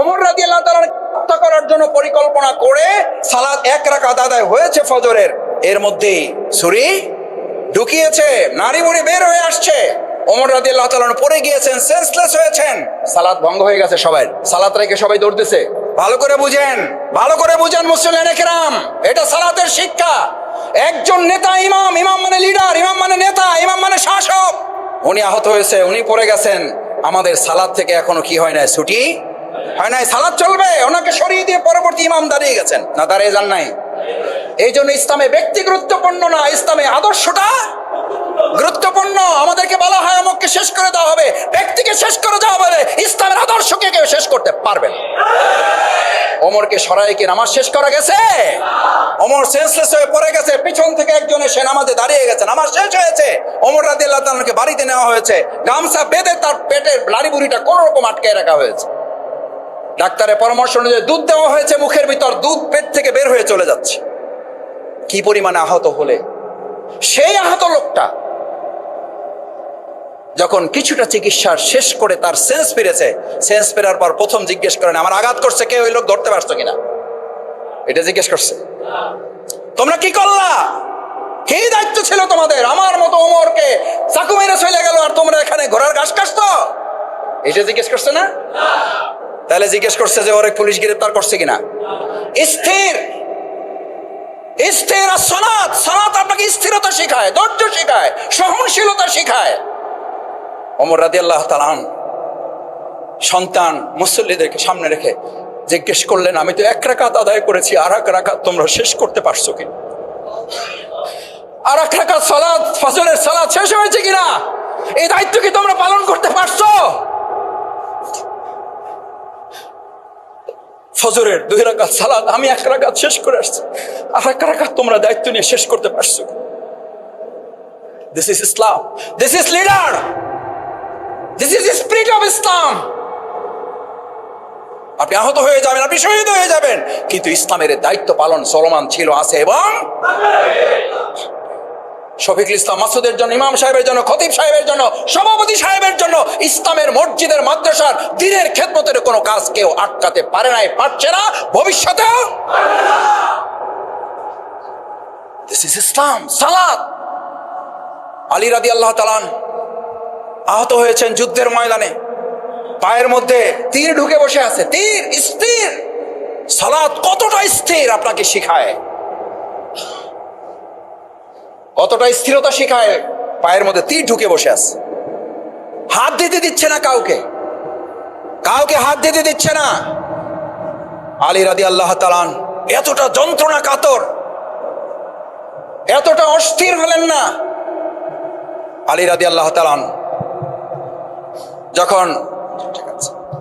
ওমর রাজি আল্লাহ হত্যা করার জন্য পরিকল্পনা করে সালাদ এক রাকাত আদায় হয়েছে ফজরের। এর মধ্যেই সুরি ঢুকিয়েছে নারী মুড়ি বের হয়ে আসছে। ওমর রাজি আল্লাহ পড়ে গিয়েছেন সেন্সলেস হয়েছেন। সালাদ ভঙ্গ হয়ে গেছে সবাই। সালাদ রেখে সবাই দৌড়তেছে। ভালো করে বুঝেন, ভালো করে বুঝেন মুসলিম একরাম। এটা সালাতের শিক্ষা। একজন নেতা ইমাম ইমাম মানে লিডার, ইমাম মানে নেতা, ইমাম মানে শাসক। উনি আহত হয়েছে, উনি পড়ে গেছেন। আমাদের সালাদ থেকে এখনও কি হয় না ছুটি হয় নাই? সালাদ চলবে? ওনাকে সরিয়ে দিয়ে পরবর্তী ইমাম দাঁড়িয়ে গেছেন। না, দাঁড়িয়ে যান নাই। এই জন্য ইসলামে ব্যক্তি গুরুত্বপূর্ণ না, ইসলামে আদর্শটা গুরুত্বপূর্ণ। আমাদেরকে বলা হয় আমাকে শেষ করে দেওয়া হবে। ব্যক্তিকে শেষ করে দেওয়া হবে। ইসলামের আদর্শকে কেউ শেষ করতে পারবে না। ওমরকে সরাই কি নামাজ শেষ করা গেছে? ওমর সেন্সলেস হয়ে পড়ে গেছে। পিছন থেকে একজন এসে নামাজে দাঁড়িয়ে গেছে। নামাজ শেষ হয়েছে। অমর রাদি আল্লাহ তাআলাকে বাড়িতে নেওয়া হয়েছে। গামছা বেঁধে তার পেটের লাড়ি বুড়িটা কোনো রকম আটকে রাখা হয়েছে। ডাক্তারের পরামর্শ অনুযায়ী দুধ দেওয়া হয়েছে মুখের ভিতর, দুধ পেট থেকে বের হয়ে চলে যাচ্ছে। কি পরিমাণে আহত হলে? সেই আহত লোকটা যখন কিছুটা চিকিৎসা শেষ করে তার সেন্স ফিরেছে, সেন্স ফেরার পর প্রথম জিজ্ঞেস করেন, আমার আঘাত করছে কে? ওই লোক ধরতে পারছ কিনা? এটা জিজ্ঞেস করছে। তোমরা কি করলা? কি দায়িত্ব ছিল তোমাদের? আমার মতো ওমরকে চাকু মেরে চলে গেল আর তোমরা এখানে ঘোড়ার ঘাস কাটতো এটা জিজ্ঞেস করছে না? তাহলে জিজ্ঞেস করছে যে ওরে পুলিশ গ্রেপ্তার করছে কিনা? স্থির! স্থির সনাত! সনাত আপনাকে স্থিরতা শেখায়, ধৈর্য শেখায়, সহনশীলতা শেখায়। অমর রাদি আল্লাহ তালান সন্তান মুসল্লিদেরকে সামনে রেখে জিজ্ঞেস করলেন, আমি তো এক রাকাত আদায় করেছি আর এক রাকাত তোমরা শেষ করতে পারছ কি? আর এক রাকাত সালাদ ফজরের সালাদ শেষ হয়েছে কিনা? এই দায়িত্ব কি তোমরা পালন করতে পারছ? ফজরের দুই রাকাত সালাদ আমি এক রাকাত শেষ করে আসছি। আর এক রাকাত তোমরা দায়িত্ব নিয়ে শেষ করতে পারছ this is Islam this is leader this is spirit of Islam আপনি আহত হয়ে যাবেন, আপনি শহীদ হয়ে যাবেন। কিন্তু ইসলামের দায়িত্ব পালন চলমান ছিল, আছে এবং শফিকুল ইসলাম মাসুদের জন্য, ইমাম সাহেবের জন্য, খতিব সাহেবের জন্য, সভাপতি সাহেবের জন্য, ইসলামের মসজিদের, মাদ্রাসার, দিনের খেদমতের কোনো কাজ কেউ আটকাতে পারে নাই, পারছে না, ভবিষ্যতেও সালাদ আলী রাদি আল্লাহ তালান আহত হয়েছেন যুদ্ধের ময়দানে। পায়ের মধ্যে তীর ঢুকে বসে আছে, তীর, স্থির। সালাদ কতটা স্থির আপনাকে শিখায়? কতটা স্থিরতা শিখায় পায়ের মধ্যে তীর ঢুকে বসে আছে। হাত দিতে দিচ্ছে না কাউকে। কাউকে হাত দিতে দিচ্ছে না। আলী রাদি আল্লাহ তালান এতটা যন্ত্রণা কাতর। এতটা অস্থির হলেন না। আলী রাদি আল্লাহ তালান যখন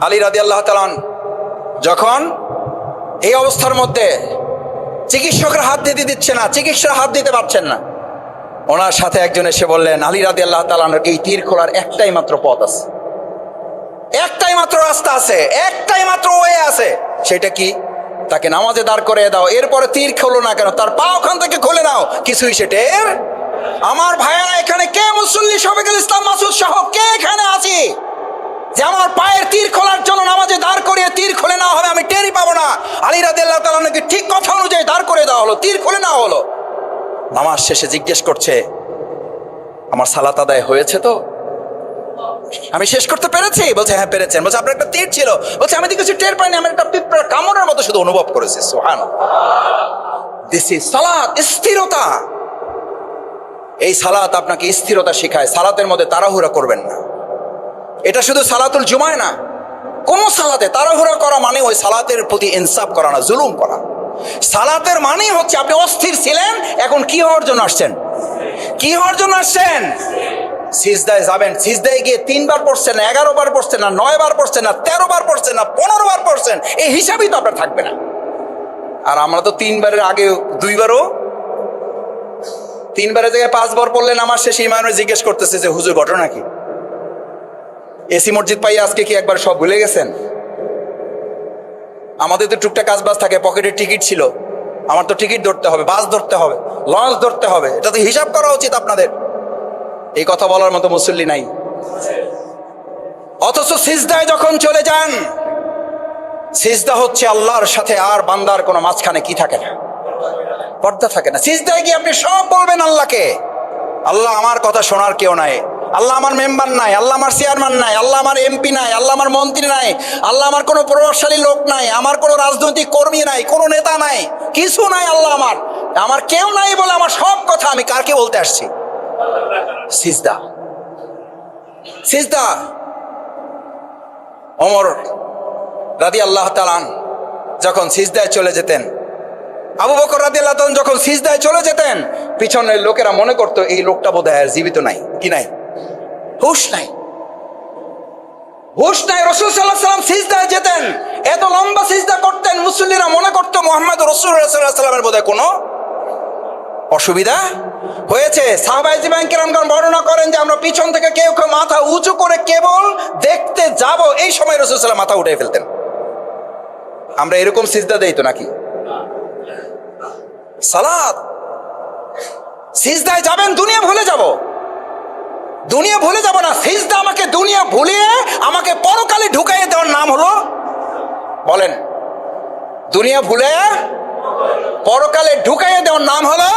আলী রাদি আল্লাহ তালান যখন এই অবস্থার মধ্যে চিকিৎসকরা হাত দিতে দিচ্ছে না চিকিৎসা হাত দিতে পারছেন না। ওনার সাথে একজন এসে বললেন, আলী রাদি আল্লাহ তালানোর এই তীর খোলার একটাই মাত্র পথ আছে। একটাই মাত্র রাস্তা আছে, একটাই মাত্র ওয়ে আছে। সেটা কি? তাকে নামাজে দাঁড় করে দাও, এরপরে তীর খোলো না কেন, তার পা ওখান থেকে খুলে নাও। কিছুই সেটের আমার ভাইয়েরা, এখানে কে মুসল্লি শফিকুল ইসলাম মাসুদ সহ কে এখানে আছি? যে আমার পায়ের তীর খোলার জন্য নামাজে দাঁড় করিয়ে তীর খুলে নেওয়া হবে, আমি টেরই পাবো না। আলী রাদিল্লাহ তালাকে ঠিক কথা অনুযায়ী দাঁড় করে দেওয়া হলো, তীর খুলে নেওয়া হলো। নামাজ শেষে জিজ্ঞেস করছে, আমার সালাত আদায় হয়েছে তো? আমি শেষ করতে পেরেছি। বলছে হ্যাঁ পেরেছেন। বলছে, আপনার একটা তীর ছিল। বলছে, আমি কিছু টের পাইনি, আমার একটা পিঁপড়ার কামড়ের মতো শুধু অনুভব করেছি। সোহান দিস ইজ সালাত, স্থিরতা। এই সালাত আপনাকে স্থিরতা শেখায়, সালাতের মধ্যে তাড়াহুড়া করবেন না। এটা শুধু সালাতুল জুমায় না, কোন সালাতে তাড়াহুড়া করা মানে ওই সালাতের প্রতি ইনসাফ করা না, জুলুম করা। সালাতের মানেই হচ্ছে আপনি অস্থির ছিলেন, এখন কি হওয়ার জন্য আসছেন? কি হওয়ার জন্য আসছেন? সিজদায় যাবেন। সিজদায় গিয়ে তিনবার পড়ছেন এগারো বার পড়ছেন না নয় বার পড়ছেন না তেরো বার পড়ছেন না পনেরো বার পড়ছেন, এই হিসাবেই তো আপনার থাকবে না। আর আমরা তো তিনবারের আগে দুইবারও, তিনবারের জায়গায় পাঁচবার পড়লেন, আমার শেষে ইমানুর জিজ্ঞেস করতেছে যে, হুজুর, ঘটনা কি? এসি মসজিদ পাই আজকে কি একবার সব ভুলে গেছেন? আমাদের তো টুকটাক কাজ বাজ থাকে পকেটের টিকিট ছিল। আমার তো টিকিট ধরতে হবে, বাস ধরতে হবে, লঞ্চ ধরতে হবে, এটা তো হিসাব করা উচিত আপনাদের। এই কথা বলার মতো মুসল্লি নাই। অথচ সিজদায় যখন চলে যান, সিজদা হচ্ছে আল্লাহর সাথে আর বান্দার কোনো মাঝখানে কি থাকে না? পর্দা থাকে না। সিজদায় গিয়ে আপনি সব বলবেন আল্লাহকে। আল্লাহ আমার কথা শোনার কেউ নাই। আল্লাহ আমার মেম্বার নাই, আল্লাহ আমার চেয়ারম্যান নাই, আল্লাহ আমার এমপি নাই, আল্লাহ আমার মন্ত্রী নাই, আল্লাহ আমার কোনো প্রভাবশালী লোক নাই, আমার কোনো রাজনৈতিক কর্মী নাই, কোনো নেতা নাই, কিছু নাই আল্লাহ আমার। আমার কেউ নাই বলে আমার সব কথা আমি কারকে বলতে আসছি? সিজদা। সিজদা। অমর রাদি আল্লাহ তালান যখন সিজদায় চলে যেতেন, আবু বকর রাদি আল্লাহ যখন সিজদায় চলে যেতেন, পিছনের লোকেরা মনে করতো, এই লোকটা বোধ হয় জীবিত নাই, কি নাই? হুশ নাই। হুশ নাই, রসুল সাল্লাহ সাল্লাম সিজদায় যেতেন। এত লম্বা সিজদা করতেন, মুসল্লিরা মনে করতো মোহাম্মদ রসুল সাল্লামের বোধ কোনো অসুবিধা হয়েছে। সাহবাই জীবান কিরমগণ বর্ণনা করেন যে আমরা পিছন থেকে কেউ কেউ মাথা উঁচু করে কেবল দেখতে যাব। এই সময় রসুল সাল্লাম মাথা উঠে ফেলতেন। আমরা এরকম সিজদা দেই তো নাকি? সালাদ সিজদায় যাবেন, দুনিয়া ভুলে যাব। দুনিয়া ভুলে যাব না। সিজদা আমাকে দুনিয়া ভুলিয়ে আমাকে পরকালে ঢুকাইয়ে দেওয়ার নাম হলো বলেন, দুনিয়া ভুলে পরকালে ঢুকাইয়ে দেওয়ার নাম হলো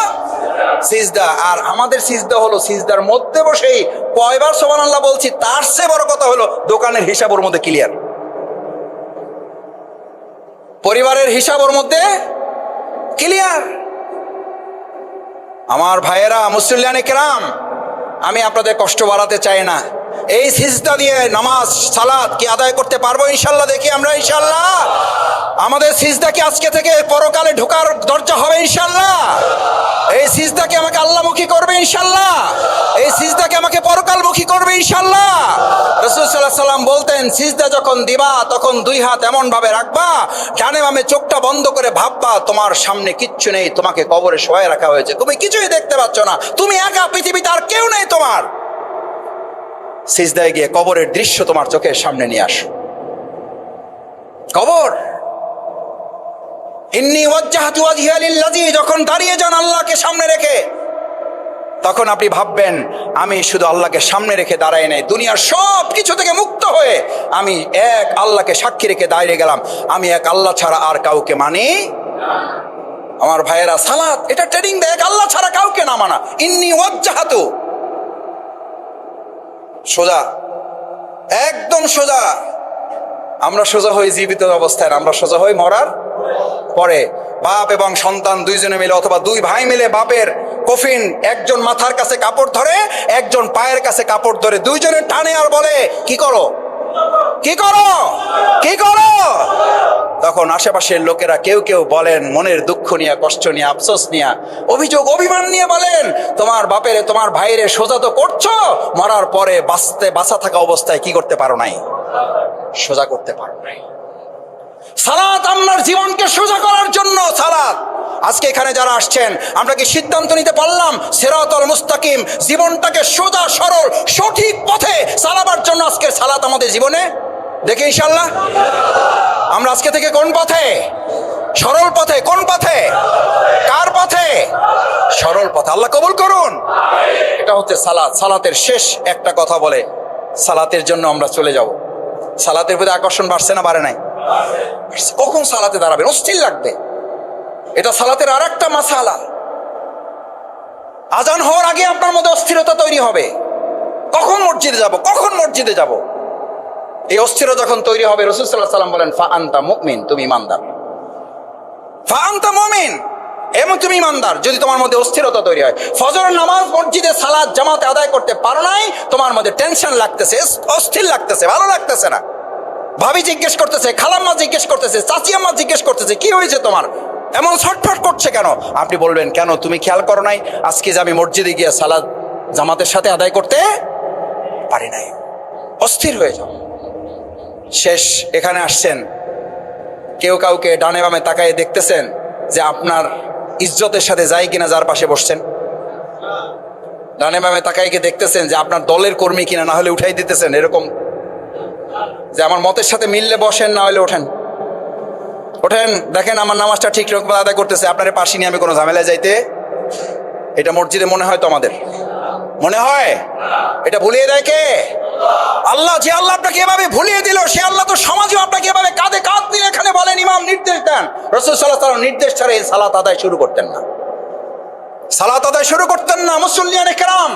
সিজদা। আর আমাদের সিজদা হলো, সিজদার মধ্যে বসেই কয়বার সোমান আল্লাহ বলছি, তার চেয়ে বড় কথা হলো দোকানের হিসাব ওর মধ্যে ক্লিয়ার পরিবারের হিসাব ওর মধ্যে ক্লিয়ার আমার ভাইয়েরা, মুসল্লিয়ানে কেরাম আমি আপনাদের কষ্ট বাড়াতে চাই না। এই সিজদা দিয়ে নামাজ সালাদ কি আদায় করতে পারব ইনশাল্লাহ? দেখি আমরা ইনশাল্লাহ। আমাদের সিজদা কি আজকে থেকে পরকালে ঢোকার দরজা হবে ইনশাল্লাহ এই সিজদাকে আমাকে আল্লাহমুখী করবে ইনশাল্লাহ এই সিজদাকে আমাকে পরকালমুখী করবে ইনশাল্লাহ রসুল সাল্লাহ সাল্লাম বলতেন, সিজদা যখন দিবা, তখন দুই হাত এমন ভাবে রাখবা, ডানে বামে চোখটা বন্ধ করে ভাববা, তোমার সামনে কিচ্ছু নেই, তোমাকে কবরে শোয়ায় রাখা হয়েছে। তুমি কিছুই দেখতে পাচ্ছ না। তুমি একা, পৃথিবীতে আর কেউ নেই তোমার। সিজদায় গিয়ে কবরের দৃশ্য তোমার চোখের সামনে নিয়ে আসো। কবর! ইন্নি ওয়াজ্জাহাতু ওয়াজহিয়া লিল্লাযী, যখন দাঁড়িয়ে যান আল্লাহকে সামনে রেখে, তখন আপনি ভাববেন, আমি শুধু আল্লাহকে সামনে রেখে দাঁড়াই নাই, দুনিয়ার সব কিছু থেকে মুক্ত হয়ে আমি এক আল্লাহকে সাক্ষী রেখে দাঁড়িয়ে গেলাম। আমি এক আল্লাহ ছাড়া আর কাউকে মানি আমার ভাইয়েরা, সালাত, এটা ট্রেডিং দেয়, এক আল্লাহ ছাড়া কাউকে না মানা। ইন্নি ওয়াজ্জাহাতু। সোজা, একদম সোজা। আমরা সোজা হই জীবিত অবস্থায় আমরা সোজা হই মরার পরে বাপ এবং সন্তান দুইজনে মিলে অথবা দুই ভাই মিলে বাপের কফিন একজন মাথার কাছে কাপড় ধরে, একজন পায়ের কাছে কাপড় ধরে দুইজনে টানে আর বলে, কি করো? কি করো? কি করো? তখন আশেপাশের লোকেরা কেউ কেউ বলেন, মনের দুঃখ নিয়ে, কষ্ট নিয়ে, আফসোস নিয়ে, অভিযোগ, অভিমান নিয়ে বলেন, তোমার বাপেরে, তোমার ভাইরে সোজা তো করছ, মরার পরে বাঁচতে, বাঁচা থাকা অবস্থায় কি করতে পারো নাই? সোজা করতে পারো নাই। সালাত আপনার জীবনকে সোজা করার জন্য সালাত। আজকে এখানে যারা আসছেন, আমরা কি সিদ্ধান্ত নিতে পারলাম? সেরাতল মুস্তাকিম, জীবনটাকে সোজা, সরল, সঠিক পথে চালাবার জন্য আজকে সালাত আমাদের জীবনে? দেখে ইনশাল্লাহ আমরা আজকে থেকে কোন পথে? সরল পথে, কোন পথে? কার পথে? সরল পথে। আল্লাহ কবুল করুন। এটা হচ্ছে সালাত। সালাতের শেষ একটা কথা বলে, সালাতের জন্য আমরা চলে যাব। সালাতের প্রতি আকর্ষণ বাড়ছে না, বাড়ে নাই? কখন সালাতে দাঁড়াবেন? অস্থির লাগবে। এটা সালাতের আর একটা মাসালা। আজান হওয়ার আগে আপনার মধ্যে অস্থিরতা তৈরি হবে। কখন মসজিদে যাব? কখন মসজিদে যাব? এই অস্থির যখন তৈরি হবে, রসুল সাল্লাহ সাল্লাম বলেন, ফা আন্তা তুমি ইমানদার। ফা আন্তা মুমিন, এবং তুমি ইমানদার, যদি তোমার মধ্যে অস্থিরতা তৈরি হয়। ফজরের নামাজ মসজিদে সালাদ জামাতে আদায় করতে পারো নাই, তোমার মধ্যে টেনশন লাগতেছে, অস্থির লাগতেছে, ভালো লাগতেছে না। ভাবি জিজ্ঞেস করতেছে, খালাম্মা জিজ্ঞেস করতেছে চাচিয়াম্মা জিজ্ঞেস করতেছে, কি হয়েছে তোমার? এমন ছটফট করছে কেন? আপনি বলবেন, কেন তুমি খেয়াল করো নাই? আজকে যে আমি মসজিদে গিয়ে সালাদ জামাতের সাথে আদায় করতে পারি নাই। অস্থির হয়ে যাও। শেষ, এখানে আসছেন। কেউ কাউকে ডানে বামে তাকায় দেখতেছেন যে আপনার ইজ্জতের সাথে যায় কিনা যার পাশে বসছেন। ডানে বামে তাকায় কি দেখতেছেন যে আপনার দলের কর্মী কিনা, না হলে উঠাই দিতেছেন, এরকম। যে আমার মতের সাথে মিললে বসেন, না হলে ওঠেন। ওঠেন, দেখেন আমার নামাজটা ঠিক রকম আদায় করতেছে, আপনার পাশে নিয়ে আমি কোনো ঝামেলায় যাইতে এটা মসজিদে মনে হয় তো আমাদের। মনে হয়? এটা ভুলিয়ে দেয় কে? আল্লাহ যে আল্লাহ আপনাকে এভাবে ভুলিয়ে দিল, সে আল্লাহ তো সমাজেও আপনাকে এভাবে কাঁধে কাঁধ মিলে এখানে বলেন, ইমাম নির্দেশ দেন। রসুল সাল্লাহ সাল্লাম নির্দেশ ছাড়া এই সালাত আদায় শুরু করতেন না। সালাত আদায় শুরু করতেন না, মুসল্লিয়ানে কেরাম।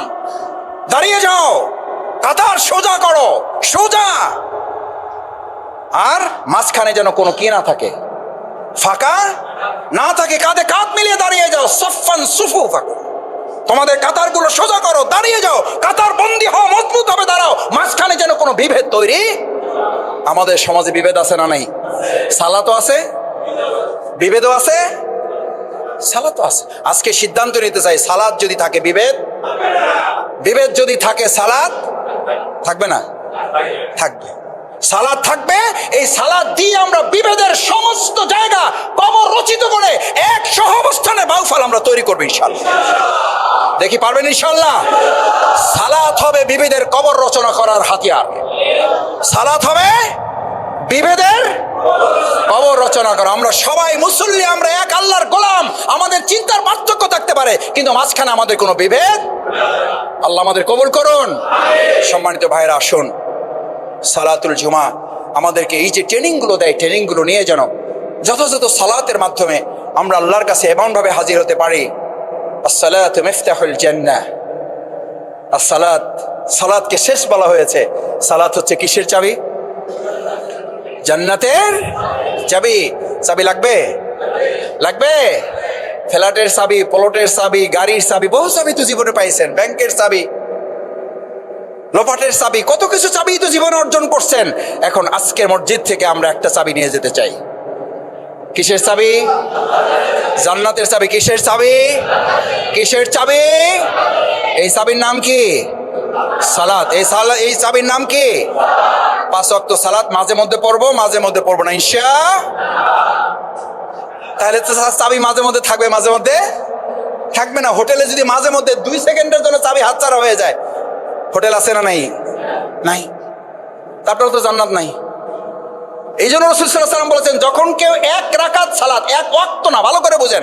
দাঁড়িয়ে যাও, কাতার সোজা করো, সোজা। আর মাঝখানে যেন কোনো কি না থাকে। ফাঁকা না থাকে, কাঁধে কাঁধ মিলিয়ে দাঁড়িয়ে যাও সফান সুফু ফাঁকো তোমাদের কাতারগুলো সোজা করো, দাঁড়িয়ে যাও, কাতার বন্দি হও, মজবুত হবে দাঁড়াও। মাঝখানে যেন কোনো বিভেদ তৈরি আমাদের সমাজে বিভেদ আছে না নাই? সালাতো আছে, বিভেদও আছে সালাতো আছে। আজকে সিদ্ধান্ত নিতে চাই সালাদ যদি থাকে বিভেদ বিভেদ যদি থাকে সালাদ থাকবে না? থাকবে। সালাদ থাকবে। এই সালাদ দিয়ে আমরা বিভেদের সমস্ত জায়গা কবর রচিত করে এক সহ অবস্থানে বাউফাল আমরা তৈরি করব ইনশাল্লাহ দেখি পারবেন ইনশাল্লাহ সালাত হবে বিভেদের কবর রচনা করার হাতিয়ার। সালাত হবে বিভেদের কবর রচনা করো। আমরা সবাই মুসল্লি, আমরা এক আল্লাহর গোলাম। আমাদের চিন্তার পার্থক্য থাকতে পারে, কিন্তু মাঝখানে আমাদের কোনো বিভেদ আল্লাহ আমাদের কবুল করুন। সম্মানিত ভাইরা আসুন। সালাতুল জুমা। আমাদেরকে এই যে ট্রেনিংগুলো দেয়, ট্রেনিংগুলো নিয়ে যেন যথাযথ সালাতের মাধ্যমে আমরা আল্লাহর কাছে এমনভাবে হাজির হতে পারি। আসসালাত মিফতাহুল আর সালাত সালাদকে শেষ বলা হয়েছে। সালাত হচ্ছে কিসের চাবি? জান্নাতের চাবি। চাবি লাগবে? লাগবে? ফ্ল্যাটের চাবি, প্লটের চাবি, গাড়ির চাবি, বহু চাবি তো জীবনে পাইছেন, ব্যাংকের চাবি। লোপাটের চাবি, কত কিছু চাবি তো জীবনে অর্জন করছেন। এখন আজকের মসজিদ থেকে আমরা একটা চাবি নিয়ে যেতে চাই। কিসের চাবি? জান্নাতের চাবি। কিসের চাবি? কিসের চাবি? এই চাবির নাম কি? সালাত। এই সালাত এই চাবির নাম কি? পাঁচ অক্ত সালাত, মাঝে মধ্যে পড়ব, মাঝে মধ্যে পড়ব না ঈশা তাহলে তো চাবি মাঝে মধ্যে থাকবে, মাঝে মধ্যে থাকবে না। হোটেলে যদি মাঝে মধ্যে দুই সেকেন্ডের জন্য চাবি হাতছাড়া হয়ে যায় হোটেল আছে না নাই? নাই। তারপরে তো জান্নাত নাই। এই জন্য রসুল সাল্লাহ সাল্লাম বলেছেন, যখন কেউ এক রাকাত সালাত, এক ওয়াক্ত না, ভালো করে বোঝেন।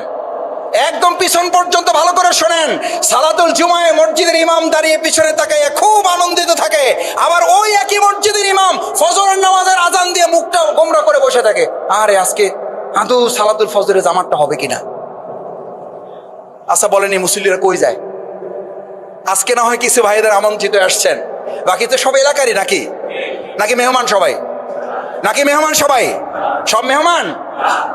একদম পিছন পর্যন্ত ভালো করে শোনেন। সালাতুল জুমায় মসজিদের ইমাম দাঁড়িয়ে পিছনে তাকে খুব আনন্দিত থাকে। আবার ওই একই মসজিদের ইমাম ফজরের নামাজের আজান দিয়ে মুখটা গোমরা করে বসে থাকে। আরে, আজকে আদৌ সালাতুল ফজরের জামাতটা হবে কিনা? আচ্ছা বলেন এই মুসল্লিরা কই যায়? আজকে না হয় কিছু ভাইদের আমন্ত্রিত আসছেন। বাকি তো সব এলাকারই নাকি? নাকি মেহমান সবাই? নাকি মেহমান সবাই? সব মেহমান?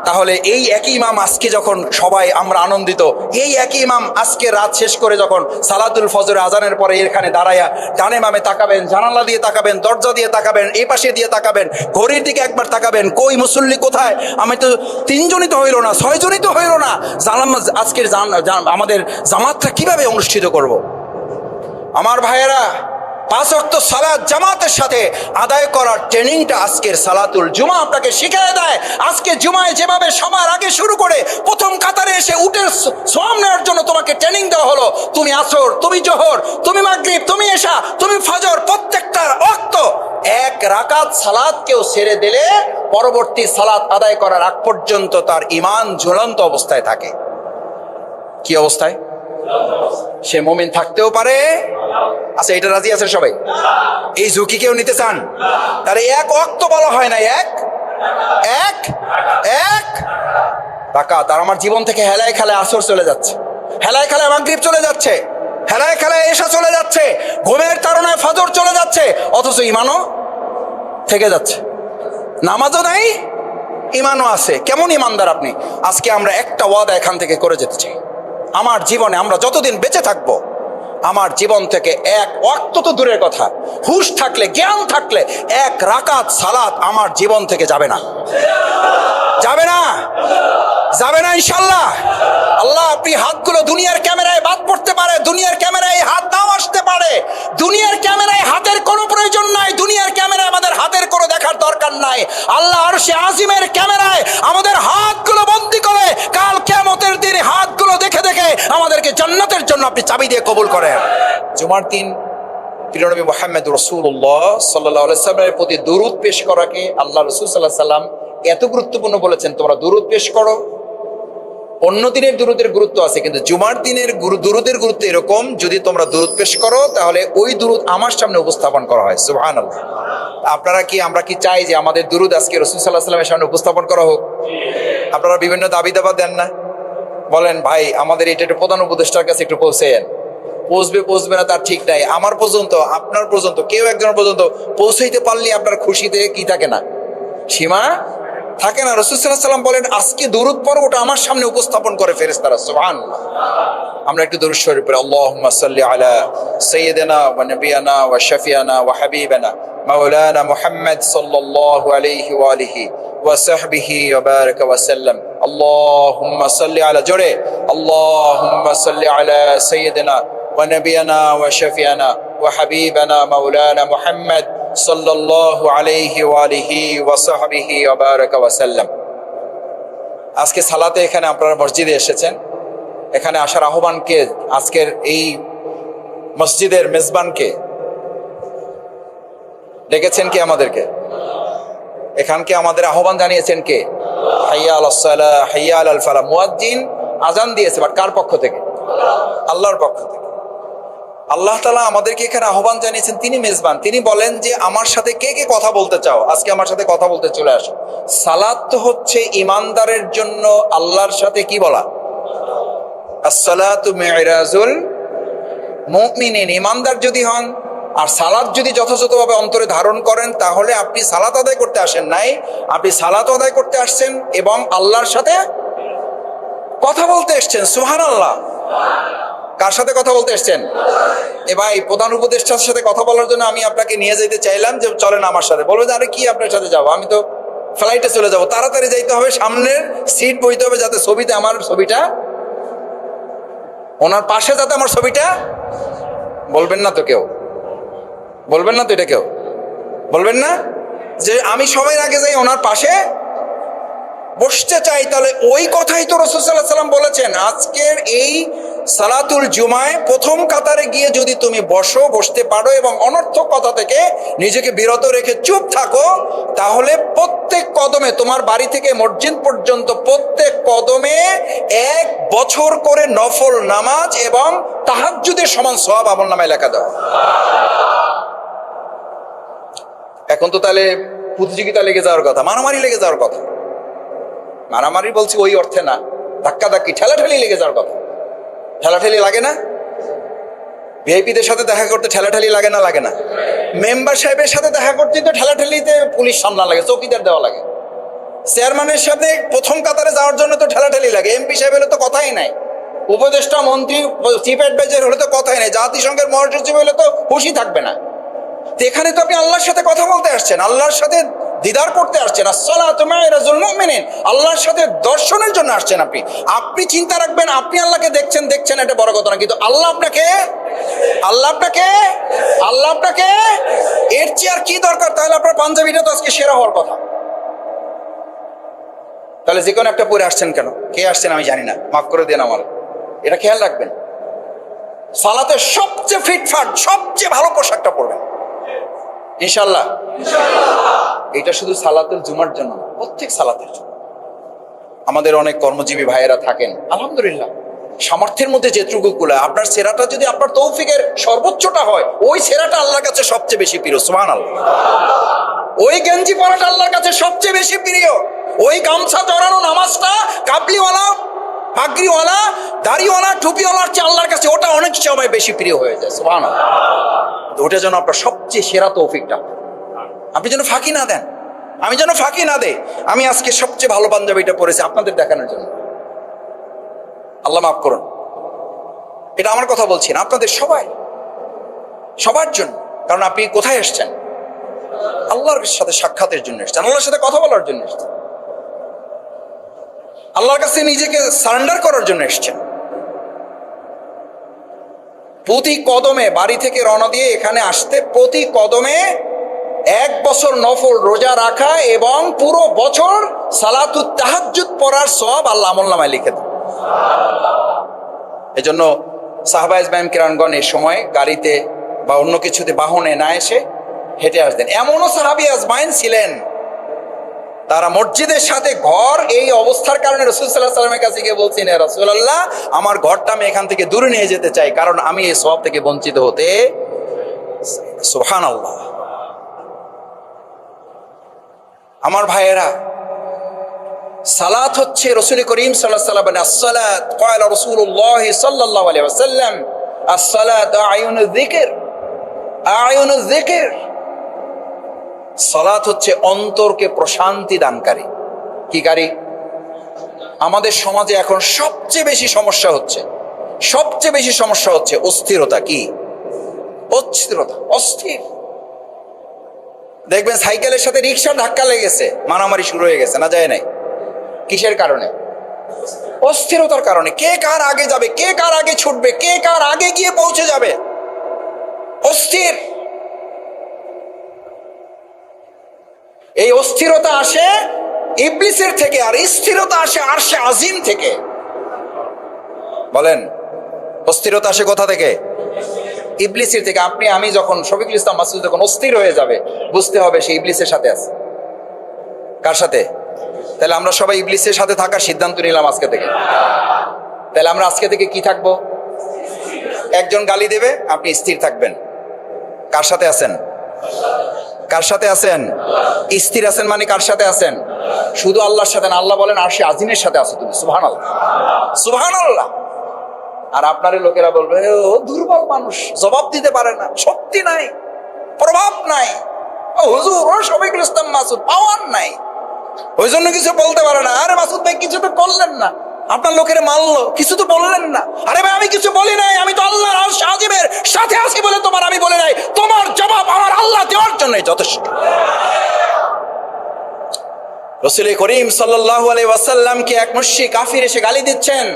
তাহলে এই একই ইমাম আজকে যখন সবাই আমরা আনন্দিত, এই একই ইমাম আজকে রাত শেষ করে যখন সালাতুল ফজর আজানের পরে এখানে দাঁড়াইয়া ডানে মামে তাকাবেন, জানালা দিয়ে তাকাবেন, দরজা দিয়ে তাকাবেন, এই পাশে দিয়ে তাকাবেন, ঘড়ির দিকে একবার তাকাবেন, কই মুসল্লি কোথায়? আমি তো তিনজনই তো হইল না, ছয়জনই তো হইল না। জানাম আজকের আমাদের জামাতটা কীভাবে অনুষ্ঠিত করব। আমার ভাইয়েরা, পাঁচ অক্ত সালাদ জামাতের সাথে আদায় করার ট্রেনিংটা আজকের সালাতুল জুমা আপনাকে শিখিয়ে দেয়। আজকে জুমায় যেভাবে সবার আগে শুরু করে প্রথম কাতারে এসে উঠে সোয়াম নেওয়ার জন্য তোমাকে ট্রেনিং দেওয়া হলো। তুমি আসর, তুমি জোহর, তুমি মাগরিব, তুমি এশা, তুমি ফজর প্রত্যেকটার অক্ত এক রাকাত সালাদ কেউ ছেড়ে দিলে পরবর্তী সালাত আদায় করার আগ পর্যন্ত তার ইমান ঝুলন্ত অবস্থায় থাকে। কি অবস্থায়? সে মমিন থাকতেও পারে। আচ্ছা এটা রাজি আছেন সবাই? এই ঝুঁকি কেউ নিতে চান? তাহলে এক অক্ত বলা হয় না, এক এক এক। রাকাত আর আমার জীবন থেকে হেলায় খেলায় আসর চলে যাচ্ছে। হেলায় খেলায় মাগরিব চলে যাচ্ছে। হেলায় খেলায় এসা চলে যাচ্ছে। ঘুমের তারণায় ফজর চলে যাচ্ছে। অথচ ইমানও থেকে যাচ্ছে। নামাজও নাই, ইমানও আছে। কেমন ইমানদার আপনি? আজকে আমরা একটা ওয়াদা এখান থেকে করে যেতে চাই। আমার জীবনে আমরা যতদিন বেঁচে থাকব, আমার জীবন থেকে এক অক্ত তো দূরের কথা। হুশ থাকলে, জ্ঞান থাকলে, এক রাকাত সালাত আমার জীবন থেকে যাবে না। যাবে না? যাবে না ইনশাল্লাহ আল্লাহ, আপনি হাতগুলো দুনিয়ার ক্যামেরায় বাদ পড়তে পারে, দুনিয়ার ক্যামেরায় হাত নাও আসতে পারে। দুনিয়ার ক্যামেরায় হাতের কোনো প্রয়োজন নাই, দুনিয়ার ক্যামেরায় আমাদের হাতের কোনো দেখার দরকার নাই। আল্লাহ আর সে আজিমের ক্যামেরায় আমাদের হাতগুলো বন্দি করে, কাল কেমতের দিন হাতগুলো দেখে দেখে আমাদেরকে জান্নাতের জন্য আপনি চাবি দিয়ে কবুল করেন। জুমার দিন প্রিয়নবী মোহাম্মদ রসুল্লাহ সাল্লাহ সাল্লামের প্রতি দুরুদ পেশ করাকে আল্লাহ রসুল সাল্লাহ সাল্লাম এত গুরুত্বপূর্ণ বলেছেন, তোমরা দুরুদ পেশ করো অন্য দিনের দুরুদের গুরুত্ব আছে, কিন্তু জুমার দিনের গুরু, দুরুদের গুরুত্ব এরকম, যদি তোমরা দুরুদ পেশ করো, তাহলে ওই দুরুদ আমার সামনে উপস্থাপন করা হয়। সুবহান আপনারা কি, আমরা কি চাই যে আমাদের দুরুদ আজকে রসুল সাল্লাহ সাল্লামের সামনে উপস্থাপন করা হোক? আপনারা বিভিন্ন দাবি দাবা দেন না? বলেন, ভাই, আমাদের এটা একটু প্রধান উপদেষ্টার কাছে একটু পৌঁছেন। পৌঁছবে পৌঁছবে না, তার ঠিক নাই। আমার পর্যন্ত, আপনার পর্যন্ত, কেউ একজনের পর্যন্ত পৌঁছাইতে পারলে আপনার খুশিতে কি থাকে না? সীমা থাকে না? সাল্লাম বলেন, আজকে দূরত পর্বটা আমার সামনে উপস্থাপন করে ফেরেস্তারা সুবহান আমরা একটু দরুদ শরীফ পড়ি। আল্লাহুম্মা সাল্লি আলা সাইয়্যিদিনা ওয়া নাবিয়ানা ওয়া শাফিয়ানা ওয়া হাবিবানা মাওলানা মুহাম্মদ সাল্লাল্লাহু আলাইহি ওয়া আলিহি ওয়া সাহবিহি ওয়া বারাকা ওয়া সাল্লাম। আল্লাহুম্মা সাল্লি আলা, জোরে। আল্লাহুম্মা সাল্লাল্লাহু আলাইহি ওয়া আলিহি ওয়া সাহবিহি ওয়া বারাকা ওয়া সাল্লাম। আজকে সালাতে এখানে আপনারা মসজিদে এসেছেন। এখানে আসার আহ্বানকে আজকের এই মসজিদের মেজবানকে ডেকেছেন কে আমাদেরকে? এখানকে আমাদের আহ্বান জানিয়েছেন কে? হাইয়া আল হাইয়া আল ফালা মুয়াজ্জিন আজান দিয়েছে বাট কার পক্ষ থেকে? আল্লাহর পক্ষ থেকে। আল্লাহ তালা আমাদেরকে এখানে আহ্বান জানিয়েছেন, তিনি মেজবান। তিনি বলেন যে, আমার সাথে কে কে কথা বলতে চাও? আজকে আমার সাথে কথা বলতে চলে আসো। সালাত তো হচ্ছে ইমানদারের জন্য আল্লাহর সাথে কি বলা? ইমানদার যদি হন, আর সালাত যদি যথাযথভাবে অন্তরে ধারণ করেন, তাহলে আপনি সালাত আদায় করতে আসেন নাই। আপনি সালাত আদায় করতে আসছেন এবং আল্লাহর সাথে কথা বলতে এসছেন। সুহান আল্লাহ কার সাথে কথা বলতে এসছেন? এ ভাই, প্রধান উপদেষ্টার সাথে কথা বলার জন্য আমি আপনাকে নিয়ে যেতে চাইলাম যে চলেন আমার সাথে। বলব যে, আরে কি আপনার সাথে যাব? আমি তো ফ্লাইটে চলে যাব। তাড়াতাড়ি যাইতে হবে, সামনের সিট বইতে হবে যাতে ছবিতে আমার ছবিটা, ওনার পাশে যাতে আমার ছবিটা, বলবেন না তো কেউ। বলবেন না তো এটা কেউ। বলবেন না যে, আমি সবাই আগে যাই ওনার পাশে বসতে চাই, তাহলে ওই কথাই তো রসুল্লাহ সাল্লাম বলেছেন। আজকের এই সালাতুল জুমায় প্রথম কাতারে গিয়ে যদি তুমি বসো, বসতে পারো এবং অনর্থক কথা থেকে নিজেকে বিরত রেখে চুপ থাকো, তাহলে প্রত্যেক কদমে তোমার বাড়ি থেকে মসজিদ পর্যন্ত প্রত্যেক কদমে এক বছর করে নফল নামাজ এবং তাহাজ্জুদের সমান সব আমল নামায় লেখা দাও। এখন তো তাহলে প্রতিযোগিতা লেগে যাওয়ার কথা, মারামারি লেগে যাওয়ার কথা। মারামারি বলছি ওই অর্থে না। ধাক্কা ধাক্কি ঠেলাঠেলি লেগে যাওয়ার কথা। ঠেলাঠেলি লাগে না? ভিআইপিদের সাথে দেখা করতে ঠেলাঠেলি লাগে না লাগে না। মেম্বার সাহেবের সাথে দেখা করতে তো ঠেলাঠেলিতে পুলিশ সামলা লাগে, চৌকিদার দেওয়া লাগে। চেয়ারম্যানের সাথে প্রথম কাতারে যাওয়ার জন্য তো ঠেলাঠেলি লাগে, এমপি সাহেব হলে তো কথাই নাই। উপদেষ্টা, মন্ত্রী, চিফ অ্যাডভাইজার হলে তো কথাই নাই, জাতিসংঘের মহাসচিব হলে তো খুশি থাকবে না। এখানে তো আপনি আল্লাহর সাথে কথা বলতে আসছেন, আল্লাহর সাথে দিদার করতে আসছেন। আল্লাহর সাথে দর্শনের জন্য আসছেন আপনি। আপনি চিন্তা রাখবেন, আপনি আল্লাহকে দেখছেন দেখছেন, এটা বড় কথা না, কিন্তু আল্লাহ আপনাকে আল্লাহ আপনাকে আল্লাহ আপনাকে, এর চেয়ে আর কি দরকার? তাহলে আপনার পাঞ্জাবিটা তো আজকে সেরা হওয়ার কথা। তাহলে যে কোনো একটা পরে আসছেন কেন? কে আসছেন আমি জানি না, মাফ করে দেন আমার। এটা খেয়াল রাখবেন। সালাতে সবচেয়ে ফিটফাট সবচেয়ে ভালো পোশাকটা পরবেন। ইনশাল্লাহ এটা শুধু সালাতের জুমার জন্য না, প্রত্যেক সালাতের জন্য। আমাদের অনেক কর্মজীবী ভাইয়েরা থাকেন, আলহামদুলিল্লাহ। সামর্থ্যের মধ্যে যেটুকু কুলা আপনার সেরাটা যদি আপনার তৌফিকের সর্বোচ্চটা হয়, ওই সেরাটা আল্লাহর কাছে সবচেয়ে বেশি প্রিয় সুহান আল্লাহ ওই গেঞ্জি পরাটা আল্লাহর কাছে সবচেয়ে বেশি প্রিয়। ওই গামছা জড়ানো নামাজটা কাবলিওয়ালা পাগড়িওয়ালা দাড়িওয়ালা, টুপিওয়ালার চেয়ে আল্লাহর কাছে ওটা অনেক সময় বেশি প্রিয় হয়ে যায় সুহান ওটা যেন আপনার সবচেয়ে সেরা তৌফিকটা। আপনি যেন ফাঁকি না দেন। আমি যেন ফাঁকি না দেই। আমি আজকে সবচেয়ে ভালো পাঞ্জাবিটা পরেছি আপনাদের দেখানোর জন্য। আল্লাহ মাফ করুন। এটা আমার কথা বলছি না আপনাদের সবাই। সবার জন্য। কারণ আপনি কোথায় এসছেন? আল্লাহর সাথে সাক্ষাতের জন্য এসছেন। আল্লাহর সাথে কথা বলার জন্য এসছেন। আল্লাহর কাছে নিজেকে সারেন্ডার করার জন্য এসছেন। প্রতি কদমে বাড়ি থেকে রওনা দিয়ে এখানে আসতে প্রতি কদমে এক বছর নফল রোজা রাখা এবং পুরো বছর সালাতুত তাহাজ্জুদ পড়ার সব আল্লাহ আমল নামায় লিখে দেন। এজন্য সাহবাইজ ব্যায়াম কিরানগণ এই সময় গাড়িতে বা অন্য কিছুতে বাহনে না এসে হেঁটে আসতেন। এমনও সাহাবি আজমাইন ছিলেন। তারা মসজিদের সাথে ঘর এই অবস্থার কারণে রসুল সাল্লাহ সাল্লামের কাছে গিয়ে বলছেন রসুল্লাহ আমার ঘরটা আমি এখান থেকে দূরে নিয়ে যেতে চাই, কারণ আমি এই সব থেকে বঞ্চিত হতে সুহান আল্লাহ আমার ভাইয়েরা, সালাত হচ্ছে রসুল করিম সাল্লাহ সাল্লাম আসসালাত। কয়লা রসুল্লাহ সাল্লাল্লাহু আলাইহি ওয়াসাল্লাম, আসসালাত আয়ুনুল যিকির আয়ুনুল যিকির। সালাত হচ্ছে অন্তরকে প্রশান্তি দানকারী। কি কারী? আমাদের সমাজে এখন সবচেয়ে বেশি সমস্যা হচ্ছে। সবচেয়ে বেশি সমস্যা হচ্ছে অস্থিরতা কি? অস্থিরতা, অস্থির। দেখবেন সাইকেলের সাথে রিক্সা ধাক্কা লেগেছে, মারামারি শুরু হয়ে গেছে, না যায় নাই। কিসের কারণে? অস্থিরতার কারণে। কে কার আগে যাবে, কে কার আগে ছুটবে, কে কার আগে গিয়ে পৌঁছে যাবে? অস্থির। এই অস্থিরতা আসে ইবলিসের থেকে, আর স্থিরতা আসে আরশে আজিম থেকে। বলেন, অস্থিরতা আসে কোথা থেকে? ইবলিসের থেকে আপনি, আমি যখন শফিকুল ইসলাম মাসুদ যখন অস্থির হয়ে যাবে, বুঝতে হবে সে ইবলিসের সাথে আছে। কার সাথে? তাহলে আমরা সবাই ইবলিসের সাথে থাকার সিদ্ধান্ত নিলাম আজকে থেকে। তাহলে আমরা আজকে থেকে কি থাকব? একজন গালি দেবে, আপনি স্থির থাকবেন। কার সাথে আছেন? কার সাথে আছেন? স্থির আছেন মানে কার সাথে আছেন? শুধু আল্লাহর সাথে না, আল্লাহ বলেন আর সে আজিমের সাথে আছো তুমি সুবহান আল্লাহ সুবহান আল্লাহ আর আপনারই লোকেরা বলবে ও দুর্বল মানুষ, জবাব দিতে পারে না, শক্তি নাই, প্রভাব নাই। হুজুর, ও শফিকুল ইসলাম মাসুদ, পাওয়ার নাই। ওই জন্য কিছু বলতে পারে না। আরে মাসুদ ভাই, কিছু তো করলেন না। আপনার লোকের মারলো, কিছু তো বললেন না। আরে ভাই, আমি কিছু বলি নাই, আমি তো আল্লাহর আরশ আজিমের সাথে আছি বলে তোমার আমি বলে নাই। তোমার জবাব আমার আল্লাহ দেওয়ার জন্যই যথেষ্ট। রসুল করিম সাল্লাল্লাহু আলাইহি ওয়াসাল্লামকে এক মুশরিক কাফির এসে গালি দিচ্ছেন।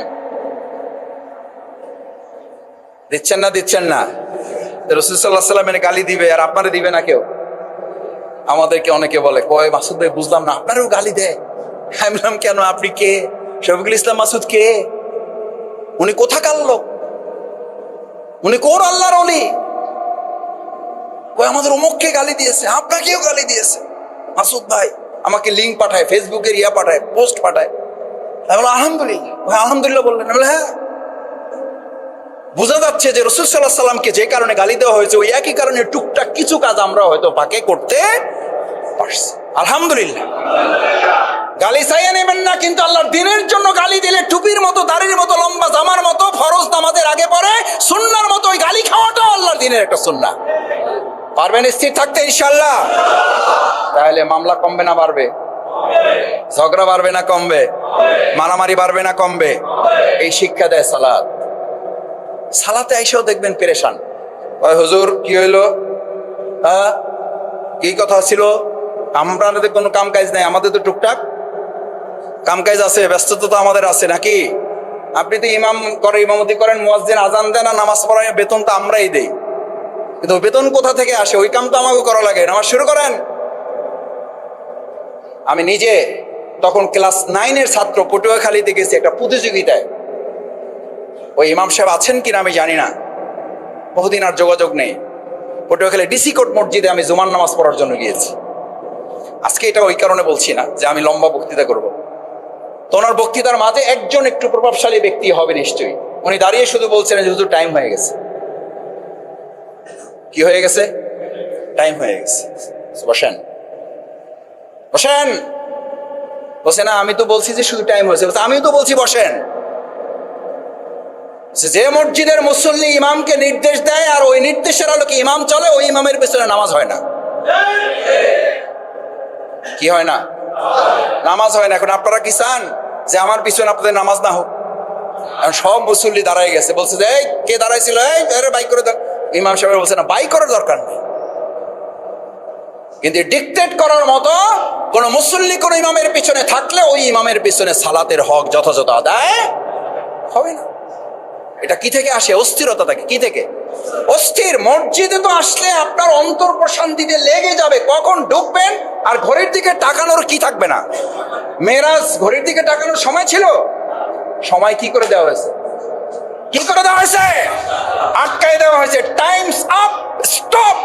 দিচ্ছেন না দিচ্ছেন না। সাল্লামের গালি দিবে আর আপনারে দিবে না কেউ। আমাদেরকে অনেকে বলে কয় মাসুদ ভাই, বুঝলাম না, আপনারও গালি দেয়। আমি বললাম, কেন, আপনি কে? শফিকুল ইসলাম মাসুদ কে? উনি কোথাকার লোক? উনি কোন আল্লাহর অলি ওই আমাদের অমুককে গালি দিয়েছে, আপনাকেও গালি দিয়েছে। মাসুদ ভাই, আমাকে লিঙ্ক পাঠায় ফেসবুকের ইয়া পাঠায় পোস্ট পাঠায়। আমি বললাম, আলহামদুলিল্লাহ। আলহামদুলিল্লাহ বললেন। আমি হ্যাঁ। বোঝা যাচ্ছে যে রসুল সাল্লাহ সাল্লামকে যে কারণে গালি দেওয়া হয়েছে, ওই একই কারণে টুকটাক কিছু কাজ আমরা হয়তো পাকে করতে পারছি। আলহামদুলিল্লাহ। গালি চাইয়ে নেবেন না, কিন্তু আল্লাহর দিনের জন্য গালি দিলে টুপির মতো, দাড়ির মতো, লম্বা জামার মতো, ফরজ নামাজের আগে পরে সুন্নার মতো ওই গালি খাওয়াটাও আল্লাহর দিনের একটা সুন্না পারবেন স্থির থাকতে ইনশাল্লাহ তাহলে মামলা কমবে না বাড়বে? ঝগড়া বাড়বে না কমবে? মারামারি বাড়বে না কমবে? এই শিক্ষা দেয় সালাদ সালাতে আইসাও দেখবেন পেরেশান। হুজুর, কি হইল? হ্যাঁ কি কথা ছিল? আমরা আমাদের কোনো কাম কাজ নাই, আমাদের তো টুকটাক কাম কাজ আছে, ব্যস্ততা তো আমাদের আছে, নাকি? আপনি তো ইমাম করে, ইমামতি করেন, মুয়াজ্জিন আজান দেন, আর নামাজ পড়ায় বেতন তো আমরাই দেই। কিন্তু বেতন কোথা থেকে আসে? ওই কাম তো আমাকে করা লাগে, নামাজ শুরু করেন। আমি নিজে তখন ক্লাস নাইনের ছাত্র পটুয়াখালীতে গেছি একটা প্রতিযোগিতায়। ওই ইমাম সাহেব আছেন কিনা আমি জানি না। বহুদিন আর যোগাযোগ নেই। পটুয়াখালী ডিসি কোর্ট মসজিদে আমি জুমার নামাজ পড়ার জন্য গিয়েছি। আজকে এটা ওই কারণে বলছি না যে আমি লম্বা বক্তৃতা করব। তো ওনার বক্তৃতার মাঝে একজন একটু প্রভাবশালী ব্যক্তি হবে নিশ্চয়ই। উনি দাঁড়িয়ে শুধু বলছেন যে হুজুর টাইম হয়ে গেছে। কি হয়ে গেছে? টাইম হয়ে গেছে। বসেন। বসেন। বসে না, আমি তো বলছি যে শুধু টাইম হয়েছে। আমিও তো বলছি বসেন। যে মসজিদের মুসল্লি ইমামকে নির্দেশ দেয় আর ওই নির্দেশের আলোকে ইমাম চলে, ওই ইমামের পেছনে নামাজ হয় না। কি হয় না? নামাজ হয় না। এখন আপনারা কি চান যে আমার পিছনে আপনাদের নামাজ না হোক? এখন সব মুসল্লি দাঁড়ায় গেছে। বলছে যে কে দাঁড়াইছিল? এই বাইক করে দাও। ইমাম সাহেব বলছে, না বাইক করার দরকার নেই। কিন্তু ডিকটেট করার মতো কোন মুসল্লি কোন ইমামের পিছনে থাকলে ওই ইমামের পিছনে সালাতের হক যথাযথ আদায় হবে না। এটা কি থেকে আসে? অস্থিরতা থাকে। কি থেকে? অস্থির মসজিদে তো আসলে আপনার অন্তর প্রশান্তিতে লেগে যাবে। কখন ঢুকবেন আর ঘড়ির দিকে টাকানোর কি থাকবে না? মেরাজ ঘড়ির দিকে টাকানোর সময় ছিল? সময় কি করে দেওয়া হয়েছে? কি করে দেওয়া হয়েছে? আটকায় দেওয়া হয়েছে। টাইমস আপ স্টপ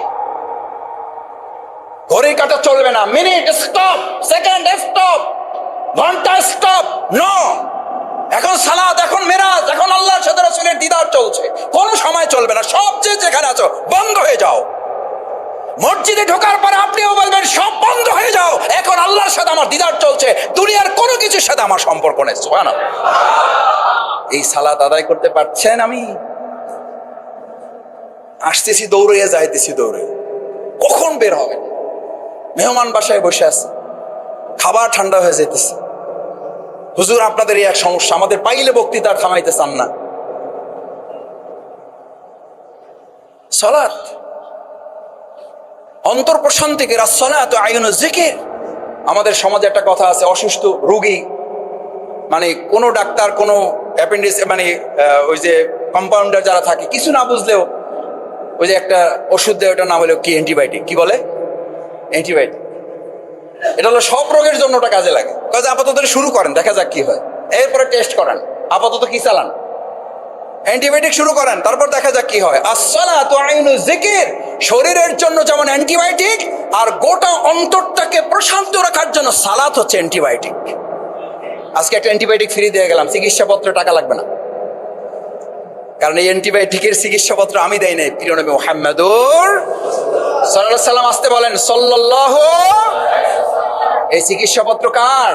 ঘড়ির কাটা চলবে না। মিনিট স্টপ সেকেন্ড স্টপ ঘণ্টা স্টপ নো এখন সালাদ এখন মেরাজ, এখন আল্লাহর সাথে রসুলের দিদার চলছে। কোনো সময় চলবে না। সবচেয়ে যেখানে আছো, বন্ধ হয়ে যাও। মসজিদে ঢোকার পরে আপনিও বলবেন, সব বন্ধ হয়ে যাও। এখন আল্লাহর সাথে আমার দিদার চলছে। দুনিয়ার কোনো কিছুর সাথে আমার সম্পর্ক নেই। এই সালাত আদায় করতে পারছেন আমি? আসতেছি দৌড়ে, যাইতেছি দৌড়ে। কখন বের হবে? মেহমান বাসায় বসে আছে। খাবার ঠান্ডা হয়ে যেতেছে হুজুর, আপনাদের এই এক সমস্যা। আমাদের পাইলে বক্তৃতা থামাইতে চান না। সলাৎ। অন্তর প্রশান্তিকে রাসলাত আইন জিকির। আমাদের সমাজে একটা কথা আছে, অসুস্থ রোগী মানে কোনো ডাক্তার, কোনো অ্যাপেন্ডিক্স মানে ওই যে কম্পাউন্ডার যারা থাকে, কিছু না বুঝলেও ওই যে একটা ওষুধ দেয়, ওটার নাম হলো কি? অ্যান্টিবায়োটিক। কি বলে? অ্যান্টিবায়োটিক। এটা হলো সব রোগের জন্য ওটা কাজে লাগে। কাজে আপাতত শুরু করেন, দেখা যাক কি হয়। এরপরে টেস্ট করেন। আপাতত কি চালান? অ্যান্টিবায়োটিক শুরু করেন, তারপর দেখা যাক কি হয়। আসসালাতু আইনু জিকির, শরীরের জন্য যেমন অ্যান্টিবায়োটিক আর গোটা অন্তরটাকে প্রশান্ত রাখার জন্য সালাত হচ্ছে অ্যান্টিবায়োটিক আজকে একটা অ্যান্টিবায়োটিক ফ্রি দিয়ে গেলাম, চিকিৎসাপত্র টাকা লাগবে না। কারণ এই অ্যান্টিবায়োটিকের চিকিৎসাপত্র আমি দেই নাই, প্রিয় নবী মোহাম্মদুর সাল্লাল্লাহু সাল্লাম আসতে বলেন, সাল্লাল্লাহু এই চিকিৎসাপত্র কার?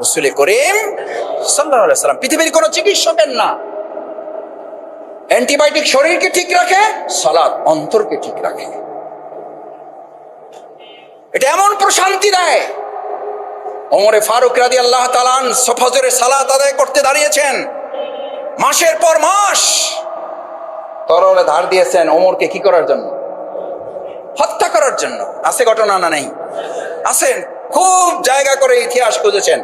রসুল করিম সাল্লাম। পৃথিবীর কোনো চিকিৎসকের না। অ্যান্টিবায়োটিক শরীরকে ঠিক রাখে, সালাদ অন্তরকে ঠিক রাখে। এটা এমন প্রশান্তি দেয়। অমরে ফারুক রাদি আল্লাহ তালান সফজরে সালাত আদায় করতে দাঁড়িয়েছেন। মাসের পর মাস তরলে ধার দিয়েছেন ওমরকে কি করার জন্য? হত্যা করার জন্য। আছে ঘটনা না নাই? আছেন, খুব জায়গা করে ইতিহাস খুঁজেছেন,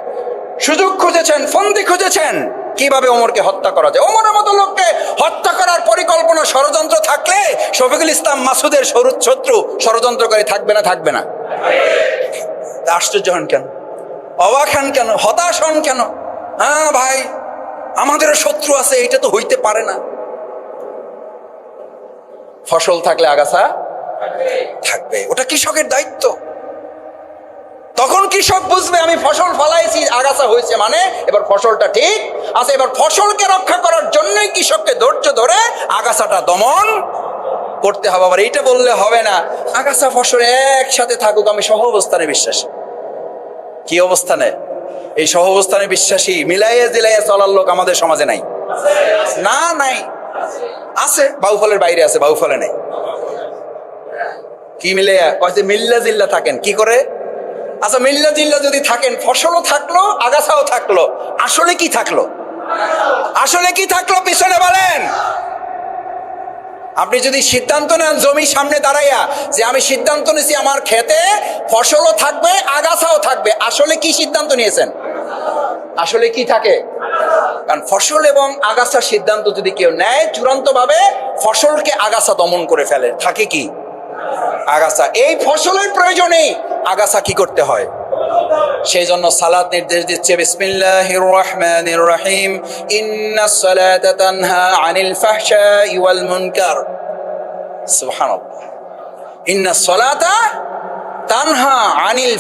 সুযোগ খুঁজেছেন, ফন্দি খুঁজেছেন। কীভাবে ওমরকে হত্যা করা যায়? ওমরের মতো লোককে হত্যা করার পরিকল্পনা ষড়যন্ত্র থাকলে শফিকুল ইসলাম মাসুদের শত্রু ষড়যন্ত্রকারী থাকবে না থাকবে না। আশ্চর্য হন কেন? অবাক হন কেন? হতাশ হন কেন? হ্যাঁ ভাই, আমাদেরও শত্রু আছে এটা তো হইতে পারে না। ফসল থাকলে আগাছা? থাকবে। ওটা কৃষকের দায়িত্ব। তখন কৃষক বুঝবে, আমি ফসল ফলাইছি, আগাছা হয়েছে মানে এবার ফসলটা ঠিক আছে, এবার ফসলকে রক্ষা করার জন্যই কৃষককে ধৈর্য ধরে আগাছাটা দমন করতে হবে। আবার এইটা বললে হবে না, আগাছা ফসল একসাথে থাকুক, আমি সহ অবস্থানে বিশ্বাসী। কি অবস্থানে এই সহ অবস্থানে বিশ্বাসী, মিলাইয়া জিলাইয়া চলার লোক আমাদের সমাজে নাই। না, নাই। আছে, বাউফলের বাইরে আছে, বাউফলে নেই। কি মিলে মিল্লা জিল্লা থাকেন, কি করে? আচ্ছা মিল্লা জিল্লা যদি থাকেন, ফসলও থাকল, আগাছাও থাকল। আসলে কি থাকল? আসলে কি থাকল পিছনে বলেন? আপনি যদি সিদ্ধান্ত নেন জমির সামনে দাঁড়াইয়া যে আমি সিদ্ধান্ত নিয়েছি আমার খেতে ফসলও থাকবে, আগাছাও থাকবে, আসলে কি সিদ্ধান্ত নিয়েছেন? আসলে কি থাকে? কারণ ফসল এবং আগাছার সিদ্ধান্ত যদি কেউ নেয় চূড়ান্ত ভাবে ফসলকে আগাছা দমন করে ফেলে। থাকে কি? আগাছা। এই ফসলের প্রয়োজনে আগাছা কি করতে হয়? সেই জন্য সালাত নির্দেশ দিচ্ছে তানহা আনিল মুনকার। তানহা আনিল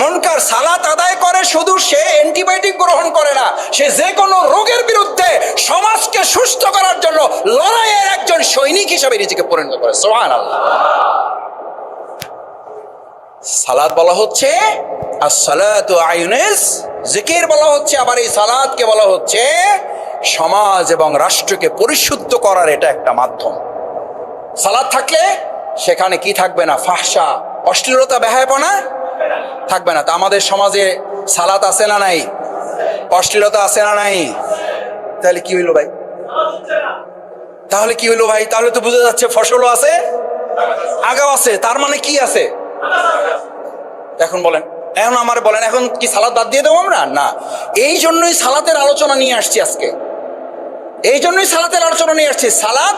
মুনকার। সালাত আদায় করে শুধু সে অ্যান্টিবায়োটিক গ্রহণ করে না, সে রোগের বিরুদ্ধে সমাজকে সুস্থ করার জন্য লড়াইয়ের একজন সৈনিক হিসেবে নিজেকে পরিণত করে। সুবহানাল্লাহ। সালাদ বলা হচ্ছে আর সালাত জিকির বলা হচ্ছে, আবার এই সালাদকে বলা হচ্ছে সমাজ এবং রাষ্ট্রকে পরিশুদ্ধ করার এটা একটা মাধ্যম। সালাদ থাকলে সেখানে কি থাকবে না? ফাহসা অশ্লীলতা, বেহায়পনা থাকবে না। তা আমাদের সমাজে সালাত আছে না নাই? অশ্লীলতা আছে না নাই? তাহলে কি হইল ভাই? তাহলে কি হইল ভাই? তাহলে তো বোঝা যাচ্ছে ফসলও আছে, আগাও আছে, তার মানে কি আছে? এখন বলেন, এখন আমার বলেন, এখন কি সালাদ বাদ দিয়ে দেবো আমরা? না। এই জন্যই সালাতের আলোচনা নিয়ে আসছি আজকে। এই জন্যই সালাতের আলোচনা নিয়ে আসছি। সালাদ